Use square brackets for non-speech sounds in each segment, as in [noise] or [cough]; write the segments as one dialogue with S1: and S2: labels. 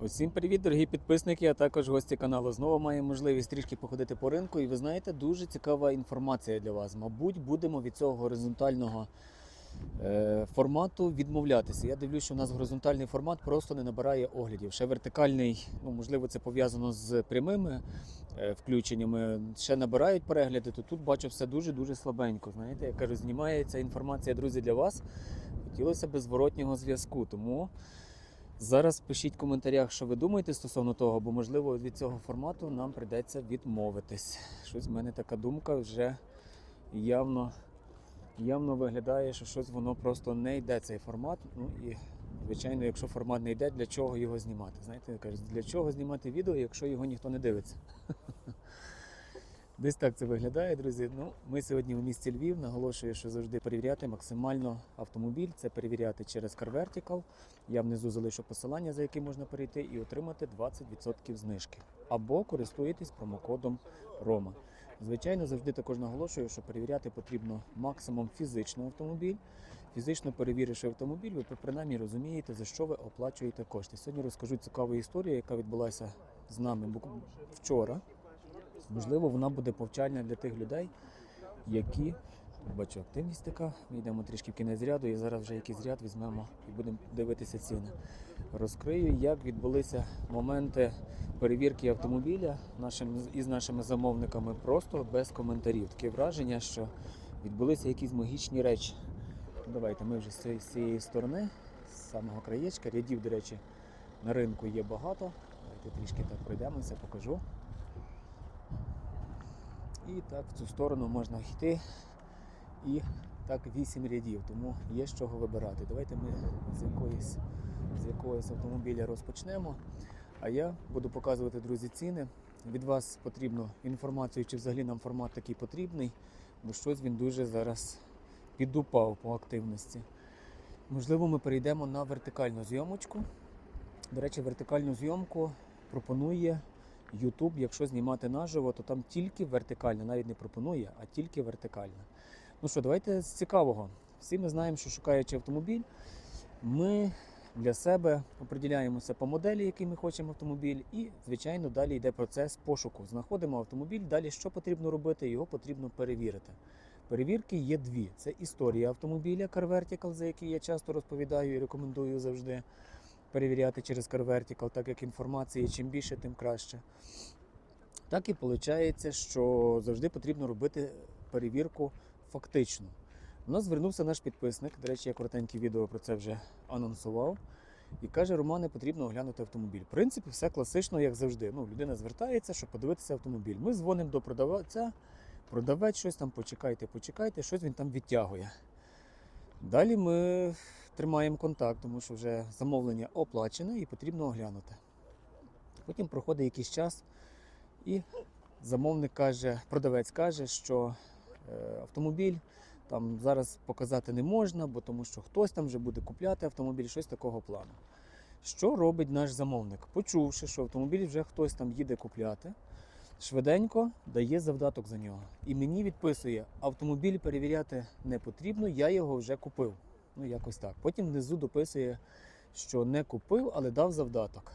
S1: Усім привіт, дорогі підписники, а також гості каналу. Знову маємо можливість трішки походити по ринку. І ви знаєте, дуже цікава інформація для вас. Мабуть, будемо від цього горизонтального е, формату відмовлятися. Я дивлюсь, що у нас горизонтальний формат просто не набирає оглядів. Ще вертикальний, ну можливо, це пов'язано з прямими е, включеннями. Ще набирають перегляди, то тут бачу все дуже дуже слабенько. Знаєте, я кажу, знімається інформація, друзі, для вас. Хотілося б зворотнього зв'язку. Тому. Зараз пишіть в коментарях, що ви думаєте стосовно того, бо можливо від цього формату нам прийдеться відмовитись. Щось в мене така думка вже явно, явно виглядає, що щось воно просто не йде цей формат. Ну і звичайно, якщо формат не йде, для чого його знімати? Знаєте, кажуть, для чого знімати відео, якщо його ніхто не дивиться? [laughs] Десь так це виглядає, друзі. Ну, ми сьогодні у місті Львів. Наголошую, що завжди перевіряти максимально автомобіль. Це перевіряти через CarVertical. Я внизу залишу посилання, за яким можна перейти, і отримати 20% знижки. Або користуєтесь промокодом Рома. Звичайно, завжди також наголошую, що перевіряти потрібно максимум фізично автомобіль. Фізично перевіривши автомобіль, ви принаймні розумієте, за що ви оплачуєте кошти. Сьогодні розкажу цікаву історію, яка відбулася з нами вчора. Можливо, вона буде повчальна для тих людей, які бачу активність така. Ми йдемо трішки в кінець ряду, і зараз вже якийсь ряд візьмемо і будемо дивитися ціни. Розкрию, як відбулися моменти перевірки автомобіля нашим, із нашими замовниками, просто без коментарів. Таке враження, що відбулися якісь магічні речі. Давайте ми вже з цієї сторони, з самого краєчка. Рядів, до речі, на ринку є багато. Давайте трішки так пройдемося, покажу. І так в цю сторону можна йти. І так 8 рядів, тому є з чого вибирати. Давайте ми з якоїсь, з якогось автомобіля розпочнемо. А я буду показувати, друзі, ціни. Від вас потрібно інформацію, чи взагалі нам формат такий потрібний, бо щось він дуже зараз підупав по активності. Можливо, ми перейдемо на вертикальну зйомочку. До речі, вертикальну зйомку пропонує YouTube, якщо знімати наживо, то там тільки вертикальна, навіть не пропонує, а тільки вертикальна. Ну що, давайте з цікавого. Всі ми знаємо, що шукаючи автомобіль, ми для себе определяємося по моделі, який ми хочемо автомобіль, і, звичайно, далі йде процес пошуку. Знаходимо автомобіль, далі що потрібно робити, його потрібно перевірити. Перевірки є дві: це історія автомобіля CarVertical, за який я часто розповідаю і рекомендую завжди перевіряти через CarVertical, так як інформації чим більше, тим краще. Так і виходить, що завжди потрібно робити перевірку фактично. У нас звернувся наш підписник, до речі, я коротеньке відео про це вже анонсував. І каже, Романе, потрібно оглянути автомобіль. В принципі, все класично, як завжди. Ну, людина звертається, щоб подивитися автомобіль. Ми дзвонимо до продавця, продавець щось там, почекайте, почекайте, щось він там відтягує. Далі ми тримаємо контакт, тому що вже замовлення оплачене і потрібно оглянути. Потім проходить якийсь час, і замовник каже, продавець каже, що е, автомобіль там зараз показати не можна, бо тому що хтось там вже буде купляти автомобіль, щось такого плану. Що робить наш замовник? Почувши, що автомобіль вже хтось там їде купляти, швиденько дає завдаток за нього. І мені відписує, автомобіль перевіряти не потрібно, я його вже купив. Ну, якось так. Потім внизу дописує, що не купив, але дав завдаток.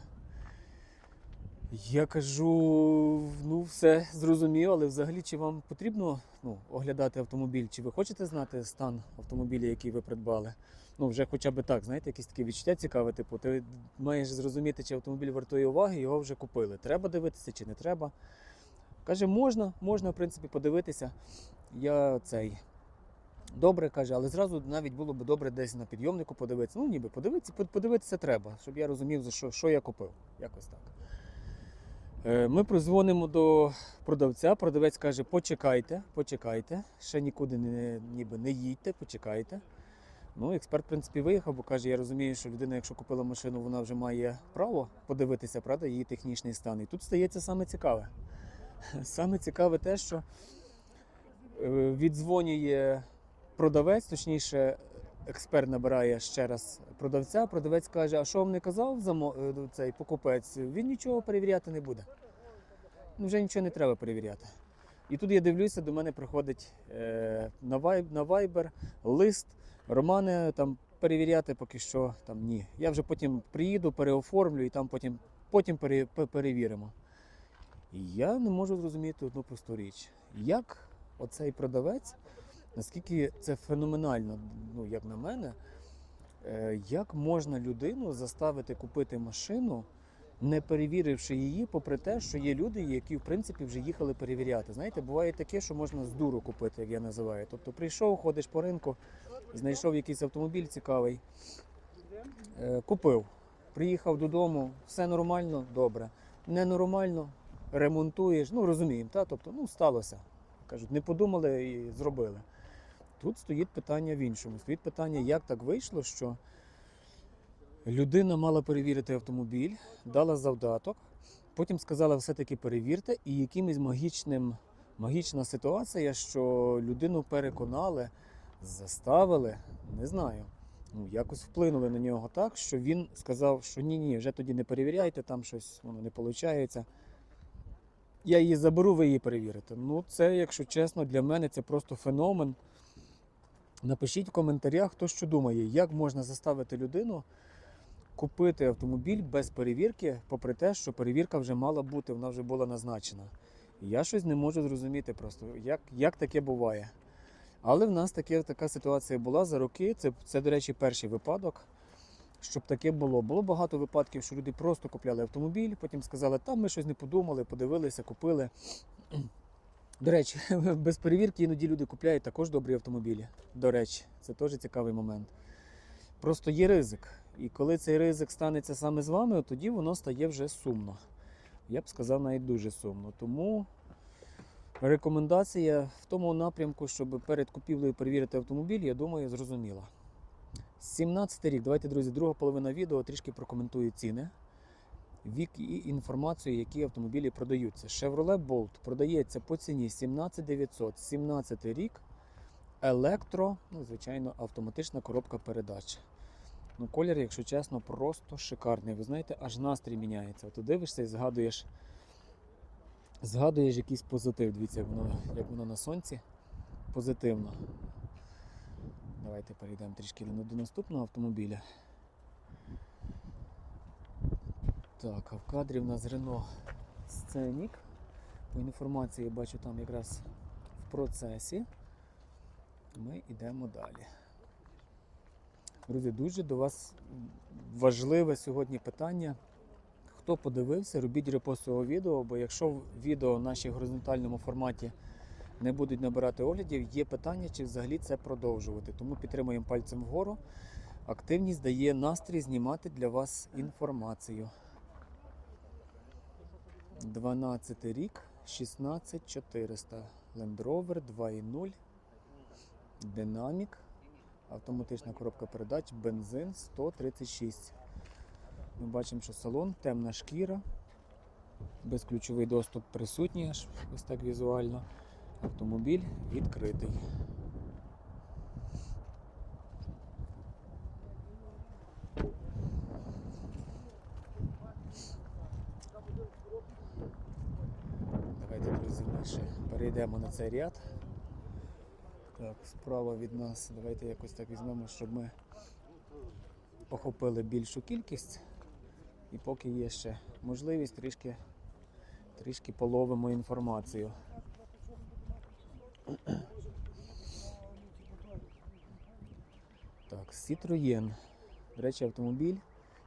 S1: Я кажу, ну все зрозуміло, але взагалі чи вам потрібно ну, оглядати автомобіль? Чи ви хочете знати стан автомобіля, який ви придбали? Ну, вже хоча б так, знаєте, якісь такі відчуття цікаве, типу, ти маєш зрозуміти, чи автомобіль вартує уваги, його вже купили. Треба дивитися чи не треба. Каже, можна, можна, в принципі, подивитися. Я цей. Добре каже, але зразу навіть було б добре десь на підйомнику подивитися. Ну, ніби подивитися, подивитися треба, щоб я розумів, за що, що я купив. Якось так. Е, Ми прозвонимо до продавця. Продавець каже: почекайте, почекайте, ще нікуди не, ніби не їдьте, почекайте. Ну, експерт, в принципі, виїхав, бо каже, я розумію, що людина, якщо купила машину, вона вже має право подивитися, правда, її технічний стан. І тут стається саме цікаве. Саме цікаве те, що е, віддзвонює продавець, точніше, експерт набирає ще раз продавця. Продавець каже: А що вам не казав е, цей покупець? Він нічого перевіряти не буде. Ну, вже нічого не треба перевіряти. І тут я дивлюся, до мене приходить е, на, Viber лист. Романе, там перевіряти поки що там ні. Я вже потім приїду, переоформлю і там потім, потім пере, перевіримо. Я не можу зрозуміти одну просту річ. Як оцей продавець, наскільки це феноменально, ну як на мене, е, як можна людину заставити купити машину, не перевіривши її, попри те, що є люди, які в принципі вже їхали перевіряти. Знаєте, буває таке, що можна з дуру купити, як я називаю. Тобто прийшов, ходиш по ринку, знайшов якийсь автомобіль цікавий, е, купив, приїхав додому, все нормально, добре. Ненормально, ремонтуєш, ну розуміємо, та? тобто ну, сталося. Кажуть, не подумали і зробили. Тут стоїть питання в іншому. Стоїть питання, як так вийшло, що людина мала перевірити автомобіль, дала завдаток, потім сказала все-таки перевірте, і якимось магічним, магічна ситуація, що людину переконали, заставили, не знаю. Ну, якось вплинули на нього так, що він сказав, що ні, ні, вже тоді не перевіряйте, там щось воно не виходить. Я її заберу, ви її перевірите. Ну, це, якщо чесно, для мене це просто феномен. Напишіть в коментарях, хто що думає, як можна заставити людину купити автомобіль без перевірки, попри те, що перевірка вже мала бути, вона вже була назначена. Я щось не можу зрозуміти просто, як, як таке буває. Але в нас таке, така ситуація була за роки. Це, це, до речі, перший випадок, щоб таке було. Було багато випадків, що люди просто купляли автомобіль, потім сказали, там ми щось не подумали, подивилися, купили. До речі, [laughs] без перевірки іноді люди купляють також добрі автомобілі. До речі, це теж цікавий момент. Просто є ризик. І коли цей ризик станеться саме з вами, тоді воно стає вже сумно. Я б сказав, навіть дуже сумно. Тому рекомендація в тому напрямку, щоб перед купівлею перевірити автомобіль, я думаю, зрозуміла. 17 рік. Давайте, друзі, друга половина відео трішки прокоментую ціни. Вік і інформацію, які автомобілі продаються. Chevrolet Bolt продається по ціні 17900, 17 рік. Електро, ну, звичайно, автоматична коробка передач. Ну, колір, якщо чесно, просто шикарний. Ви знаєте, аж настрій міняється. Ти дивишся і згадуєш, згадуєш якийсь позитив. Дивіться, як воно, як воно на сонці. Позитивно. Давайте перейдемо трішки до наступного автомобіля. Так, а в кадрі в нас Renault Scenic. По інформації я бачу там якраз в процесі. Ми йдемо далі. Друзі, дуже до вас важливе сьогодні питання. Хто подивився, робіть репост цього відео, бо якщо відео в нашій горизонтальному форматі не будуть набирати оглядів, є питання, чи взагалі це продовжувати. Тому підтримуємо пальцем вгору. Активність дає настрій знімати для вас інформацію. 12 рік, 16400. Land Rover 2.0. Динамік. Автоматична коробка передач, бензин 136. Ми бачимо, що салон, темна шкіра, безключовий доступ присутній, аж ось так візуально. Автомобіль відкритий. Давайте, друзі, ми ще перейдемо на цей ряд. Так, справа від нас. Давайте якось так візьмемо, щоб ми охопили більшу кількість. І поки є ще можливість, трішки, трішки половимо інформацію. Так, Citroën. До речі, автомобіль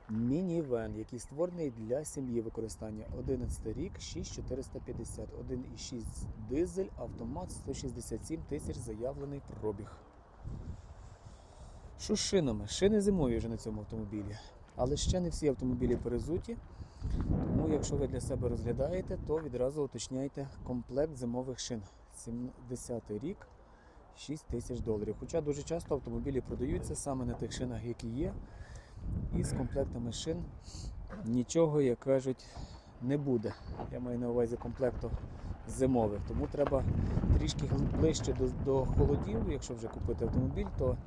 S1: мінівен, який створений для сім'ї використання. 11 рік, 6450, 1,6 дизель, автомат 167 тисяч заявлений пробіг. Що з шинами? Шини зимові вже на цьому автомобілі. Але ще не всі автомобілі перезуті. Тому, якщо ви для себе розглядаєте, то відразу уточняйте комплект зимових шин. 70 рік, 6 тисяч доларів. Хоча дуже часто автомобілі продаються саме на тих шинах, які є. І з комплектами шин нічого, як кажуть, не буде. Я маю на увазі комплекту зимових. Тому треба трішки ближче до, до холодів, якщо вже купити автомобіль, то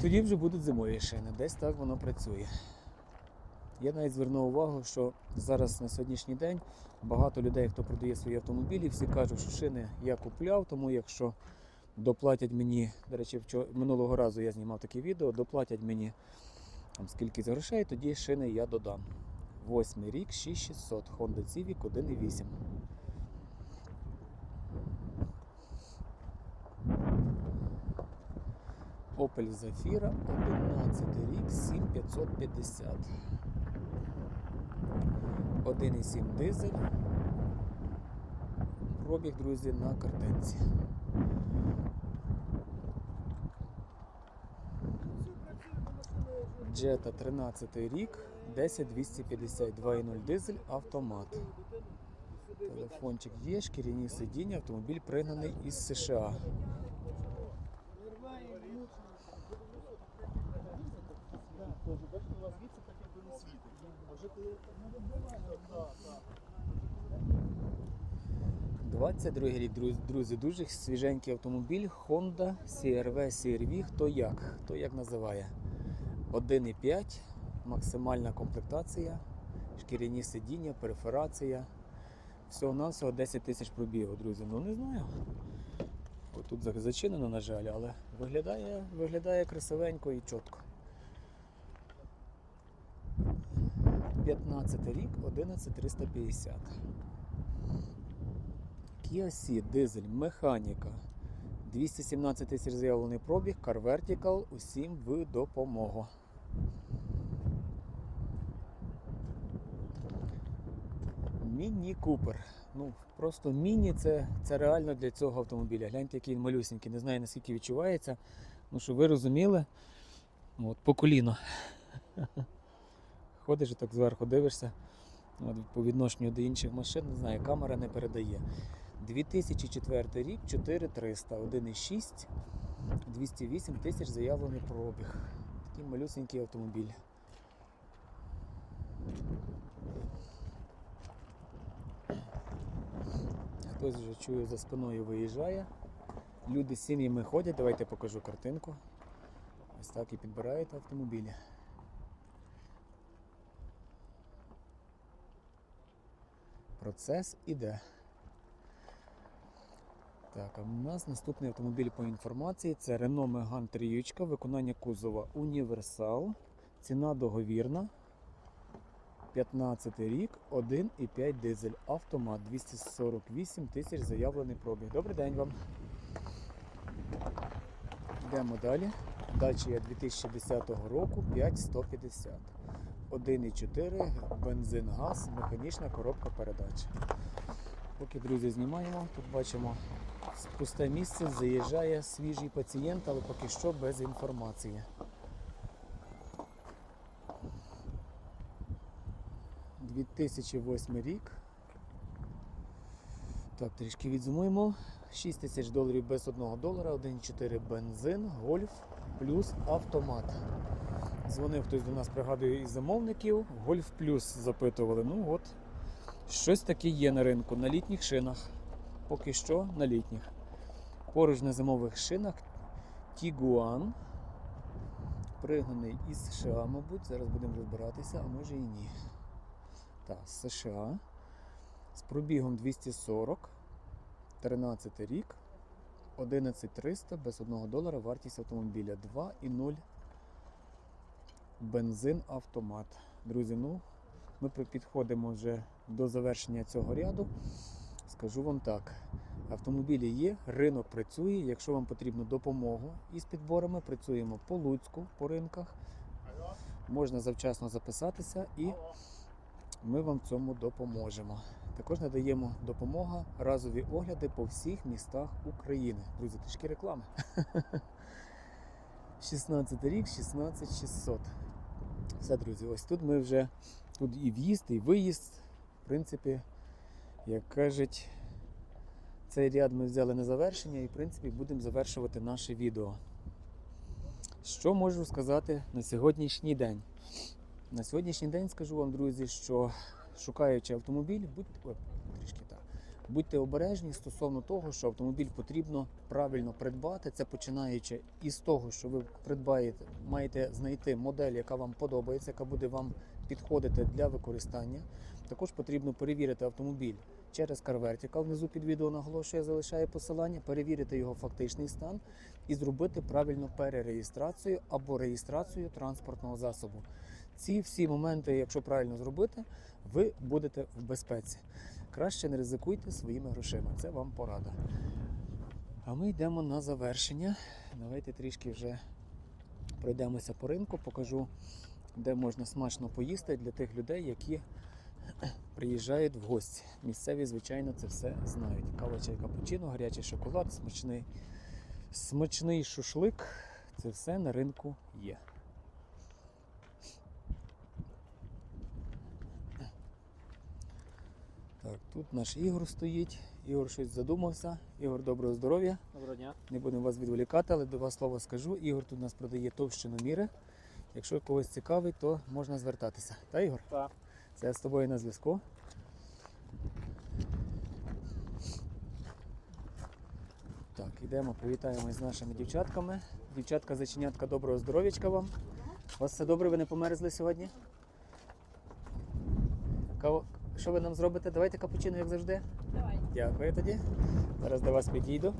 S1: тоді вже будуть зимові шини. Десь так воно працює. Я навіть звернув увагу, що зараз на сьогоднішній день багато людей, хто продає свої автомобілі, всі кажуть, що шини я купляв, тому якщо доплатять мені, до речі, минулого разу я знімав таке відео, доплатять мені там, скільки грошей, тоді шини я додам. Восьмий рік 6600, Honda Civic 1.8. Opel Zafira 11 рік 7550. 1,7 дизель. Пробіг, друзі, на картинці. Jetta 13 рік, 10250, 2.0 дизель, автомат. Телефончик є, шкіряні сидіння, автомобіль пригнаний із США.
S2: Бачите, у вас звідси так якби не світить. Можете...
S1: 22 рік, друзі, дуже свіженький автомобіль Honda CRV CRV. Хто як? Хто як називає? 1,5, максимальна комплектація, шкіряні сидіння, перфорація. Всього навсього 10 тисяч пробігу, друзі. Ну не знаю. От Тут зачинено, на жаль, але виглядає, виглядає красивенько і чітко. 15 рік, 11350. Kia Ceed, дизель, механіка. 217 тисяч заявлений пробіг, Car Vertical, усім в допомогу. Міні Купер. Ну, просто міні це, це реально для цього автомобіля. Гляньте, який він малюсенький. Не знаю наскільки відчувається. Ну, щоб ви розуміли, от по коліно. [laughs] Ходиш і так зверху дивишся. От, по відношенню до інших машин, не знаю, камера не передає. 2004 рік, 4300, 1,6, 208 тисяч заявлений пробіг. Такий малюсенький автомобіль. Хтось вже чую за спиною виїжджає. Люди з сім'ями ходять, давайте покажу картинку. Ось так і підбирають автомобілі. Процес іде. Так, а у нас наступний автомобіль по інформації це Renault Megane 3, виконання кузова Універсал. Ціна договірна. 15 рік, 1,5 дизель. Автомат 248 тисяч заявлений пробіг. Добрий день вам. Йдемо далі. Дача 2010 року 5150. 1,4 бензин, газ, механічна коробка передач. Поки, друзі, знімаємо, тут бачимо з пусте місце, заїжджає свіжий пацієнт, але поки що без інформації. – 2008 рік. Так, трішки відзумуємо. 6 тисяч доларів без 1 долара, 1,4 бензин, гольф плюс автомат. Дзвонив хтось до нас, пригадую, із замовників. Гольф плюс запитували. Ну от, щось таке є на ринку на літніх шинах. Поки що на літніх. Поруч на зимових шинах Тігуан. Пригнаний із США, мабуть. Зараз будемо розбиратися, а може і ні. Так, з США. З пробігом 240. 13 рік. 11300 без 1 долара вартість автомобіля 2,0 бензин автомат. Друзі, ну ми підходимо вже до завершення цього ряду. Скажу вам так: автомобілі є, ринок працює. Якщо вам потрібна допомога із підборами, працюємо по Луцьку, по ринках. Можна завчасно записатися і ми вам в цьому допоможемо. Також надаємо допомога, разові огляди по всіх містах України. Друзі, трішки реклами. [laughs] 16 рік, 16600. Все, друзі, ось тут ми вже тут і в'їзд, і виїзд. В принципі, як кажуть, цей ряд ми взяли на завершення і, в принципі, будемо завершувати наше відео. Що можу сказати на сьогоднішній день? На сьогоднішній день скажу вам, друзі, що шукаючи автомобіль, будь... Ой, трішки так. Будьте обережні стосовно того, що автомобіль потрібно правильно придбати. Це починаючи із того, що ви придбаєте, маєте знайти модель, яка вам подобається, яка буде вам підходити для використання. Також потрібно перевірити автомобіль через CarVertical. Внизу під відео наголошує, залишає посилання, перевірити його фактичний стан і зробити правильну перереєстрацію або реєстрацію транспортного засобу. Ці всі моменти, якщо правильно зробити, ви будете в безпеці. Краще не ризикуйте своїми грошима. Це вам порада. А ми йдемо на завершення. Давайте трішки вже пройдемося по ринку, покажу, де можна смачно поїсти для тих людей, які приїжджають в гості. Місцеві, звичайно, це все знають. Кава чай капучино, гарячий шоколад, смачний, смачний шушлик. Це все на ринку є. Так, тут наш Ігор стоїть. Ігор щось задумався. Ігор, доброго здоров'я.
S2: Доброго дня.
S1: Не будемо вас відволікати, але до вас слово скажу. Ігор тут у нас продає товщиноміри. Якщо когось цікавить, то можна звертатися. Та Ігор?
S2: Так.
S1: Це з тобою на зв'язку. Так, йдемо, привітаємось з нашими дівчатками. Дівчатка, зачинятка, доброго здоров'ячка вам. У вас все добре, ви не померзли сьогодні? Каво... Що ви нам зробите? Давайте капучино, як завжди.
S3: Давай.
S1: Дякую тоді. Зараз до вас підійду.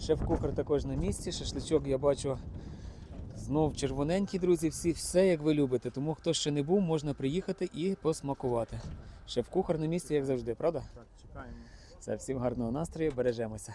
S1: Шеф-кухар також на місці. Шашличок я бачу знов червоненький, друзі. Всі все як ви любите. Тому хто ще не був, можна приїхати і посмакувати. Шеф-кухар на місці, як завжди, правда?
S2: Так, чекаємо.
S1: Все, всім гарного настрою, бережемося.